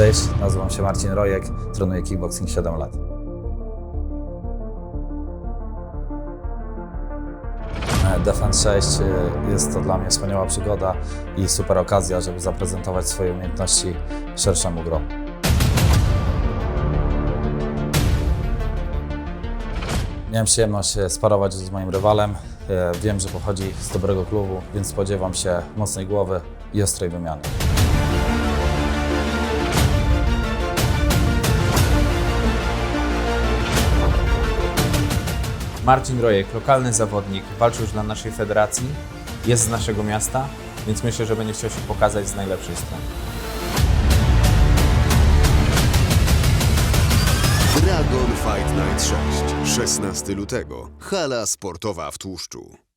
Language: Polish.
Cześć, nazywam się Marcin Rojek, trenuję kickboxing 7 lat. Defense 6 e, jest to dla mnie wspaniała przygoda i super okazja, żeby zaprezentować swoje umiejętności szerszemu gronu. Miałem przyjemność e, sparować z moim rywalem. E, Wiem, że pochodzi z dobrego klubu, więc spodziewam się mocnej głowy i ostrej wymiany. Marcin Rojek, lokalny zawodnik, walczył już dla naszej federacji, jest z naszego miasta, więc myślę, że będzie chciał się pokazać z najlepszej strony. Dragon Fight Night 6. 16 lutego. Hala sportowa w Tłuszczu.